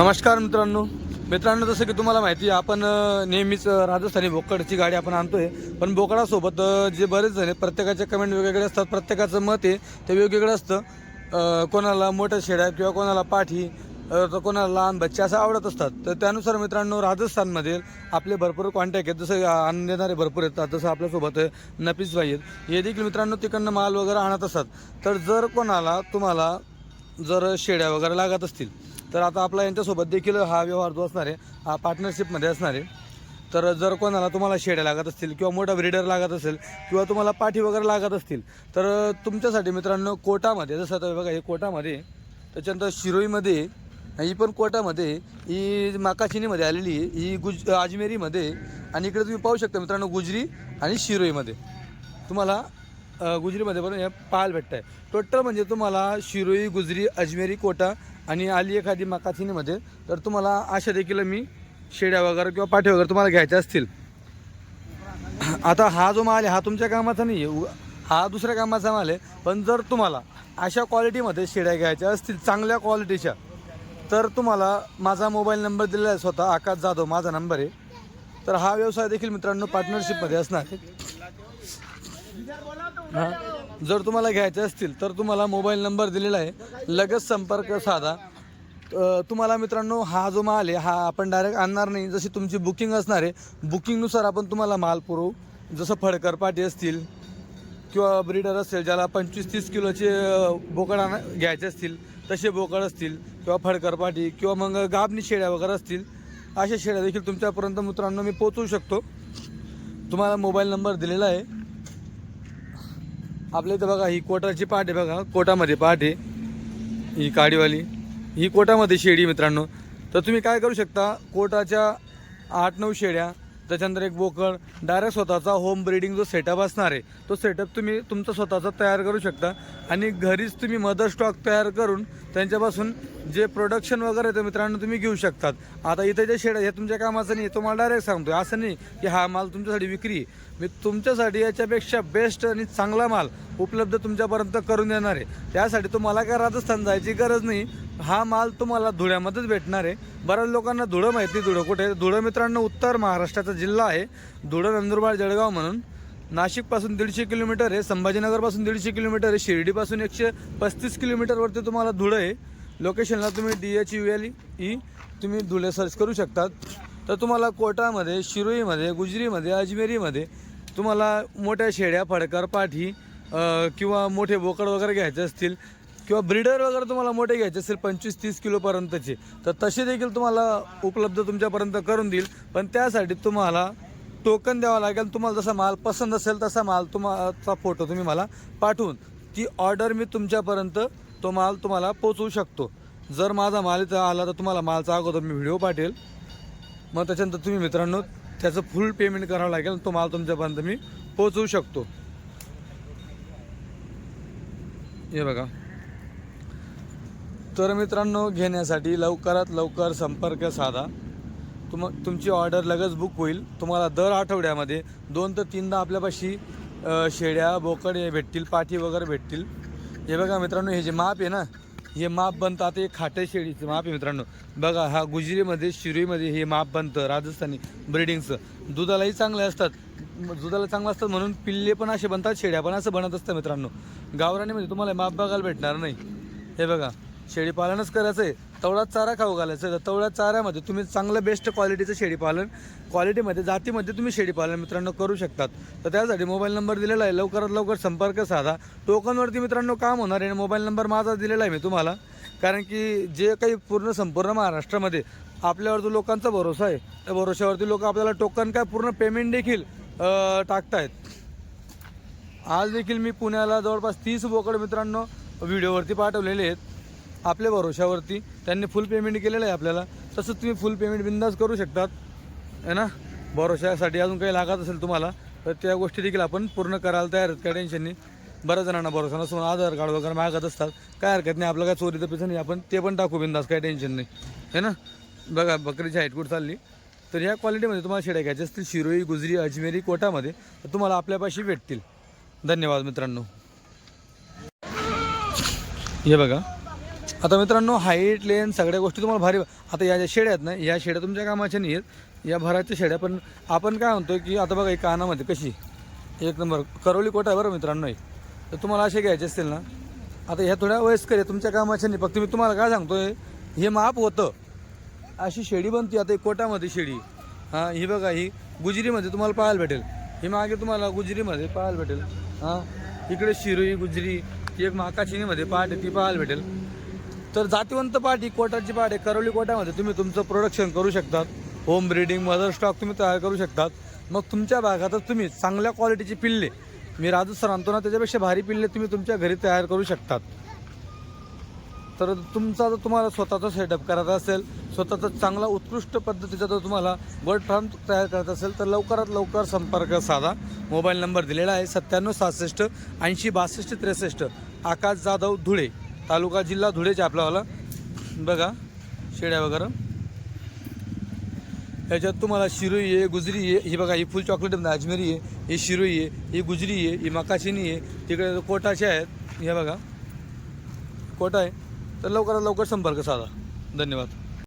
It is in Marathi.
नमस्कार मित्रांनो. मित्रांनो जसं की तुम्हाला माहिती आहे आपण नेहमीच राजस्थानी बोकडची गाडी आपण आणतोय. पण बोकडासोबत जे बरेच जण आहेत प्रत्येकाचे कमेंट वेगवेगळे असतात. प्रत्येकाचं मत आहे ते वेगवेगळं असतं. कोणाला मोठ्या शेड्या किंवा कोणाला पाठी तर कोणाला लहान बच्चे असं आवडत असतात. तर त्यानुसार मित्रांनो राजस्थानमध्ये आपले भरपूर कॉन्टॅक्ट आहेत. जसं आण देणारे भरपूर येतात जसं आपल्यासोबत नपीस नफीस भाई आहेत. हे देखील मित्रांनो तिकडनं माल वगैरे आणत असतात. तर जर कोणाला तुम्हाला जर शेड्या वगैरे लागत असतील तर आता आपला यांच्यासोबत देखील हा व्यवहार जो असणार आहे हा पार्टनरशिपमध्ये असणार आहे. तर जर कोणाला तुम्हाला शेड्या लागत असतील किंवा मोठा ब्रिडर लागत असेल किंवा तुम्हाला पाठी वगैरे लागत असतील तर तुमच्यासाठी मित्रांनो कोटामध्ये जसं आता बघा हे कोटामध्ये त्याच्यानंतर शिरोईमध्ये ही पण कोटामध्ये ही माकाशिनीमध्ये आलेली आहे ही गुज अजमेरीमध्ये आणि इकडे तुम्ही पाहू शकता मित्रांनो गुजरी आणि शिरोईमध्ये. तुम्हाला गुजरीमध्ये पण हे पाहायला भेटत आहे टोटल म्हणजे तुम्हाला शिरोई गुजरी अजमेरी कोटा आणि आली एखादी मकाथिनीमध्ये तर तुम्हाला अशा देखील मी शेड्या वगैरे किंवा पाठी वगैरे तुम्हाला घ्यायच्या असतील. आता हा जो माल आहे हा तुमच्या कामाचा नाही आहे हा दुसऱ्या कामाचा माल आहे. पण जर तुम्हाला अशा क्वालिटीमध्ये शेड्या घ्यायच्या असतील चांगल्या क्वालिटीच्या तर तुम्हाला माझा मोबाईल नंबर दिलेला आहे स्वतः आकाश जाधव माझा नंबर आहे. तर हा व्यवसाय देखील मित्रांनो पार्टनरशिपमध्ये असणार आहे. हां. जर तुम्हाला घ्यायचे असतील तर तुम्हाला मोबाईल नंबर दिलेला आहे. लगेच संपर्क साधा. तुम्हाला मित्रांनो हा जो माल आहे हा आपण डायरेक्ट आणणार नाही. जशी तुमची बुकिंग असणार आहे बुकिंगनुसार आपण तुम्हाला माल पुरवू. जसं फडकर पाटी असतील किंवा ब्रीडर असेल ज्याला पंचवीस तीस किलोचे बोकड आणा घ्यायचे असतील तसे बोकड असतील किंवा फडकर पाटी किंवा मग गाबनी शेळ्या वगैरे असतील अशा शेळ्या देखील तुमच्यापर्यंत मित्रांनो मी पोचवू शकतो. तुम्हाला मोबाईल नंबर दिलेला आहे. आपल्या इथं बघा ही कोटाची पाट आहे बघा. कोटामध्ये पाट आहे. ही काडीवाली. ही कोटामध्ये शेळी मित्रांनो. तर तुम्ही काय करू शकता? कोटाच्या आठ नऊ शेळ्या त्याच्यानंतर एक बोकड डायरेक्ट स्वतःचा होम ब्रीडिंग जो सेटअप असणार आहे तो सेटअप तुम्ही तुमचा स्वतःचा तयार करू शकता. आणि घरीच तुम्ही मदर स्टॉक तयार करून त्यांच्यापासून जे प्रोडक्शन वगैरे आहे ते मित्रांनो तुम्ही घेऊ शकतात. आता इथे जे शेड हे तुमच्या कामाचं नाही तुम्हाला डायरेक्ट सांगतोय. असं नाही की हा माल तुमच्यासाठी विक्री आहे. मी तुमच्यासाठी याच्यापेक्षा बेस्ट आणि चांगला माल उपलब्ध तुमच्यापर्यंत करून देणार आहे. त्यासाठी तुम्हाला काय राजस्थान जायची गरज नाही. हा माल तुम्हाला धुळ्यामध्येच भेटणार आहे. बऱ्याच लोकांना धुळं माहिती आहे धुळं कुठे धुळं मित्रांनो उत्तर महाराष्ट्राचा जिल्हा आहे. धुळं नंदुरबार जळगाव म्हणून. नाशिकपासून दीडशे किलोमीटर आहे संभाजीनगरपासून दीडशे किलोमीटर आहे शिर्डीपासून एकशे पस्तीस किलोमीटरवरती तुम्हाला धुळं आहे. लोकेशनला तुम्ही D H U L E तुम्ही धुळे सर्च करू शकतात. तर तुम्हाला कोटामध्ये शिरोईमध्ये गुजरीमध्ये अजमेरीमध्ये तुम्हाला मोठ्या शेड्या फडकर पाठी किंवा मोठे बोकड वगैरे घ्यायचे असतील. किंवा ब्रीडर वगैरे तुम्हाला मोठे घ्यायचे असेल पंचवीस तीस किलोपर्यंतचे तर तसे देखील तुम्हाला उपलब्ध तुमच्यापर्यंत करून देईल. पण त्यासाठी तुम्हाला टोकन द्यावं लागेल. तुम्हाला जसा माल पसंत असेल तसा माल तुम्हाला फोटो तुम्ही मला पाठवून. ती ऑर्डर मी तुमच्यापर्यंत तो माल तुम्हाला पोचवू शकतो. जर माझा माल इथं आला तर तुम्हाला मालचा अगोदर मी व्हिडिओ पाठवेल. मग त्याच्यानंतर तुम्ही मित्रांनो त्याचं फुल पेमेंट करावं लागेल. तो माल तुमच्यापर्यंत मी पोचवू शकतो. हे बघा. तर मित्रांनो घेण्यासाठी लवकरात लवकर संपर्क साधा. तुम तुमची ऑर्डर लगेच बुक होईल. तुम्हाला दर आठवड्यामध्ये दोन ते तीनदा आपल्यापाशी शेड्या बोकड हे भेटतील पाठी वगैरे भेटतील. हे बघा मित्रांनो हे जे माप आहे ना हे माप बनतं. आता हे खाटे शेळीचं माप आहे मित्रांनो. बघा हा गुजरीमध्ये शिरीमध्ये हे माप बनतं राजस्थानी ब्रिडिंगचं. दुधालाही चांगले असतात. दुधाला चांगलं असतात म्हणून पिल्ले पण असे बनतात शेड्या पण असं बनत असतं मित्रांनो. गावरानीमध्ये तुम्हाला माप बघायला भेटणार नाही. हे बघा. शेळीपालनच करायचं आहे तेवढाच चारा खाऊ घालायचं. आहे तर तवळ्या चाऱ्यामध्ये तुम्ही चांगलं बेस्ट क्वालिटीचं शेळीपालन क्वालिटीमध्ये जातीमध्ये तुम्ही शेळीपालन मित्रांनो करू शकतात. तर त्यासाठी मोबाईल नंबर दिलेला आहे. लवकरात लवकर संपर्क साधा. टोकनवरती मित्रांनो काम होणार आहे मोबाईल नंबर माझा दिलेला आहे मी तुम्हाला. कारण की जे काही पूर्ण संपूर्ण महाराष्ट्रामध्ये आपल्यावर जो लोकांचा भरोसा आहे. त्या भरोश्यावरती लोक आपल्याला टोकन काय पूर्ण पेमेंट देखील टाकतायत. आज देखील मी पुण्याला जवळपास तीस बोकड मित्रांनो व्हिडिओवरती पाठवलेले आहेत. आपल्या भरोशावरती त्यांनी फुल पेमेंट केलेलं आहे आपल्याला. तसंच तुम्ही फुल पेमेंट बिंदास करू शकतात. है ना? भरोशासाठी अजून काही लागत असेल तुम्हाला तर त्या गोष्टी देखील आपण पूर्ण करायला तयार आहेत काय टेन्शन नाही बऱ्याच जणांना भरोसा नसून आधार कार्ड वगैरे मागत असतात. काय हरकत नाही आपलं काय चोरी तर पिसं नाही आपण ते पण टाकू बिंदास काय टेन्शन नाही. है ना? बघा बकरीची हाईट कुठं चालली? तर ह्या क्वालिटीमध्ये तुम्हाला शेड्या घ्यायच्या असतील. शिरोई गुजरी अजमेरी कोटामध्ये तर तुम्हाला आपल्यापाशी भेटतील. धन्यवाद मित्रांनो. हे बघा. आता मित्रांनो हाईट लेन सगळ्या गोष्टी तुम्हाला भारी आता या ज्या शेड्या आहेत ना या शेड्या तुमच्या कामाच्या नाही आहेत. या भराच्या शेड्या पण आपण काय म्हणतो की आता बघा एक कानामध्ये कशी? एक नंबर करवली कोटा आहे बरं मित्रांनो एक तर तुम्हाला असे घ्यायचे असतील ना. आता ह्या थोड्या वयस्कर आहे तुमच्या कामाच्या नाही. फक्त मी तुम्हाला काय सांगतोय हे माप होतं. अशी शेडी बनती आता एक कोटामध्ये शेडी. हां ही बघा ही गुजरीमध्ये तुम्हाला पाहायला भेटेल. ही मागे तुम्हाला गुजरीमध्ये पाहायला भेटेल. हां इकडे शिरोई गुजरी ती एक माकाशिनीमध्ये पाट ती पाहायला भेटेल. तर जातीवंत पाठी कोटाची पाट आहे. करवली कोटामध्ये तुम्ही तुमचं प्रोडक्शन करू शकतात. होम ब्रीडिंग मदर स्टॉक तुम्ही तयार करू शकतात. मग तुमच्या भागातच तुम्ही चांगल्या क्वालिटीची पिल्ले मी राजू सर आणतो ना त्याच्यापेक्षा भारी पिल्ले तुम्ही तुमच्या घरी तयार करू शकतात. तर तुमचा जर तुम्हाला स्वतःचा सेटअप करायचा असेल स्वतःचा चांगला उत्कृष्ट पद्धतीचा जर तुम्हाला बर्ड फार्म तयार करायचा असेल तर लवकरात लवकर संपर्क साधा. मोबाईल नंबर दिलेला आहे सत्त्याण्णव सहासष्ट ऐंशी बासष्ट त्रेसष्ट. आकाश जाधव धुळे. तालुका जिल्हा धुळेचा आपलावाला बघा शेड्या वगैरे. ह्याच्यात तुम्हाला शिरोई आहे गुजरी आहे. ही बघा ही फुल चॉकलेट अजमेरी आहे. ही शिरोई आहे ही गुजरी आहे ही मकाशिनी आहे. तिकडे कोटाचे आहेत. हे बघा. कोटा आहे. तर लवकरात लवकर संपर्क साधा. धन्यवाद.